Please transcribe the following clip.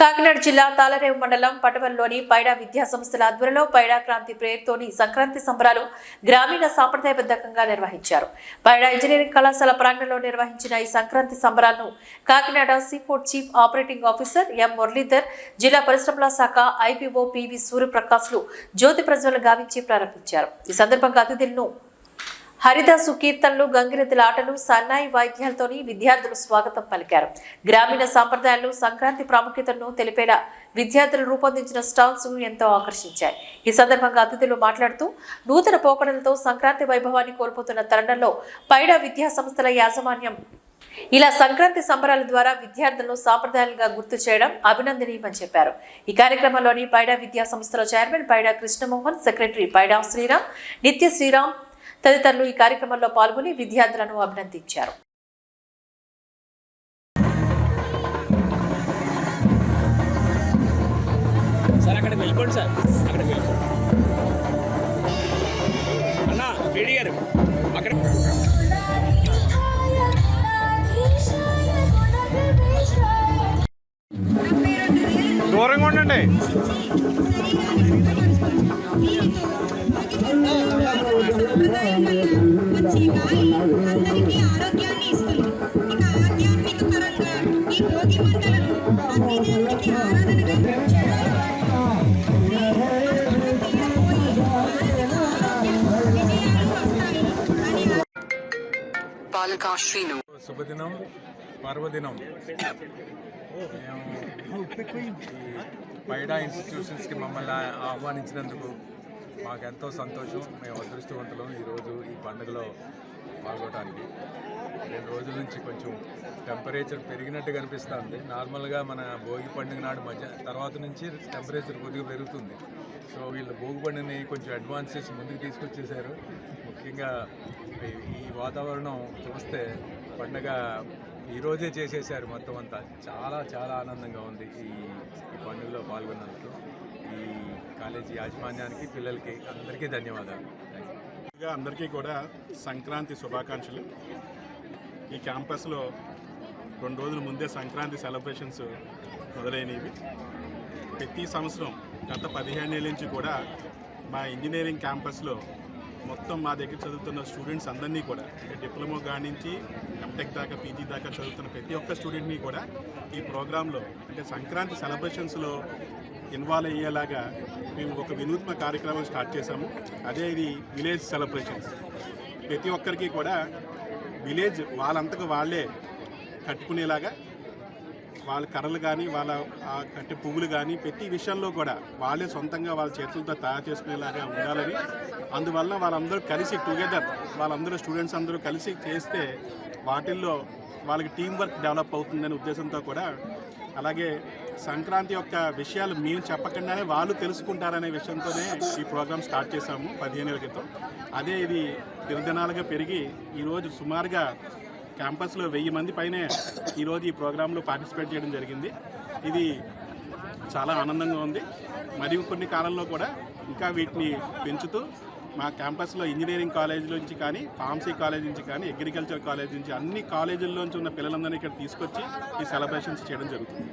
కాకినాడ జిల్లా తాళరేవు మండలం పటవల్లోని పైడా విద్యా సంస్థల ఆధ్వర్యంలో పైడా క్రాంతి ప్రేయర్తోని సంక్రాంతి సంబరాలు గ్రామీణ సాంప్రదాయబద్ధకంగా నిర్వహించారు. పైడా ఇంజనీరింగ్ కళాశాల ప్రాంగణంలో నిర్వహించిన ఈ Sankranti సంబరాలను Kakinada seaport chief operating officer M Muralidhar జిల్లా పరిశ్రమల శాఖ ఐపీఓ పివి సూర్యప్రకాశ్లు జ్యోతి ప్రజ్వలు గావించి ప్రారంభించారు. ఈ సందర్భంగా అతిథులను హరిదాసు కీర్తనలు గంగిరెద్దుల ఆటలు సన్నాయి వాయిద్యాలతోని విద్యార్థులు స్వాగతం పలికారు. గ్రామీణ సాంప్రదాయాలు సంక్రాంతి ప్రాముఖ్యతను తెలిపేలా విద్యార్థులు రూపొందించిన స్టాల్స్ ఎంతో ఆకర్షించాయి. ఈ సందర్భంగా అతిథులు మాట్లాడుతూ నూతన పోకడలతో సంక్రాంతి వైభవాన్ని కోల్పోతున్న తరుణంలో పైడా విద్యా సంస్థల యాజమాన్యం ఇలా సంక్రాంతి సంబరాల ద్వారా విద్యార్థులను సాంప్రదాయాలుగా గుర్తు చేయడం అభినందనీయమని చెప్పారు. ఈ కార్యక్రమంలోని పైడా విద్యా సంస్థల చైర్మన్ పైడా కృష్ణమోహన్ సెక్రటరీ పైడా శ్రీరామ్ నిత్య శ్రీరామ్ తదితరులు ఈ కార్యక్రమంలో పాల్గొని విద్యార్థులను అభినందించారు. సార్ అక్కడికి వెళ్ళిపోండి సార్. అక్కడికి వెళ్ళిపోండి. అన్న రెడీ గారు అక్కడ దూరంగా ఉండండి. అందరికీ ఆరోగ్యాన్ని ఇస్తుంది. ఇక ఆధ్యాత్మిక పరంగా ఈ భోగి మంటలను అగ్నిదేవుడికి ఆరాధనగా శుభదినం పర్వదినం. మేము పైడా ఇన్స్టిట్యూషన్స్కి మమ్మల్ని ఆహ్వానించినందుకు మాకెంతో సంతోషం. మేము అదృష్టవంతులం ఈరోజు ఈ పండుగలో పాల్గొనడానికి రెండు రోజుల నుంచి కొంచెం టెంపరేచర్ పెరిగినట్టు కనిపిస్తుంది. నార్మల్గా మన భోగి పండుగ నాడు మధ్య తర్వాత నుంచి టెంపరేచర్ కొద్దిగా పెరుగుతుంది. సో వీళ్ళు భోగి పండుగని కొంచెం అడ్వాన్స్ చేసి ముందుకు తీసుకొచ్చేసారు ముఖ్యంగా ఈ వాతావరణం చూస్తే పండగ ఈరోజే చేసేసారు మొత్తం అంతా. చాలా చాలా ఆనందంగా ఉంది ఈ ఈ పండుగలో పాల్గొన్నందుకు. ఈ కాలేజీ యాజమాన్యానికి పిల్లలకి అందరికీ ధన్యవాదాలు. అందరికీ కూడా సంక్రాంతి శుభాకాంక్షలు. ఈ క్యాంపస్లో రెండు రోజుల ముందే సంక్రాంతి సెలబ్రేషన్స్ మొదలైనవి. ప్రతి సంవత్సరం గత పదిహేను ఏళ్ళ నుంచి కూడా మా ఇంజనీరింగ్ క్యాంపస్లో మొత్తం మా దగ్గర చదువుతున్న స్టూడెంట్స్ అందరినీ కూడా అంటే డిప్లొమా కానించి ఎంటెక్ దాకా పీజీ దాకా చదువుతున్న ప్రతి ఒక్క స్టూడెంట్ని కూడా ఈ ప్రోగ్రాంలో అంటే సంక్రాంతి సెలబ్రేషన్స్లో ఇన్వాల్వ్ అయ్యేలాగా మేము ఒక వినూత్న కార్యక్రమం స్టార్ట్ చేశాము. అదే ఇది విలేజ్ సెలబ్రేషన్స్ ప్రతి ఒక్కరికి కూడా విలేజ్ వాళ్ళంతకు వాళ్ళే కట్టుకునేలాగా వాళ్ళ కర్రలు కానీ వాళ్ళ కట్టి పువ్వులు కానీ ప్రతి విషయంలో కూడా వాళ్ళే సొంతంగా వాళ్ళ చేతులతో తయారు చేసుకునేలాగా ఉండాలని. అందువల్ల వాళ్ళందరూ కలిసి టుగెదర్ వాళ్ళందరూ స్టూడెంట్స్ అందరూ కలిసి చేస్తే వాటిల్లో వాళ్ళకి టీం వర్క్ డెవలప్ అవుతుందనే ఉద్దేశంతో కూడా అలాగే సంక్రాంతి యొక్క విషయాలు మేము చెప్పకుండానే వాళ్ళు తెలుసుకుంటారనే విషయంతోనే ఈ ప్రోగ్రామ్ స్టార్ట్ చేశాము పదిహేను ఏళ్ళ క్రితం. అదే ఇది దినదినాలుగా పెరిగి ఈరోజు సుమారుగా క్యాంపస్లో వెయ్యి మంది పైనే ఈరోజు ఈ ప్రోగ్రాంలో పార్టిసిపేట్ చేయడం జరిగింది. ఇది చాలా ఆనందంగా ఉంది. మరియు కొన్ని కాలంలో కూడా ఇంకా వీటిని పెంచుతూ మా క్యాంపస్లో ఇంజనీరింగ్ కాలేజ్ నుంచి కానీ ఫార్మసీ కాలేజ్ నుంచి కానీ అగ్రికల్చర్ కాలేజ్ నుంచి అన్ని కాలేజీల్లోంచి ఉన్న పిల్లలందరినీ ఇక్కడ తీసుకొచ్చి ఈ సెలబ్రేషన్స్ చేయడం జరుగుతుంది.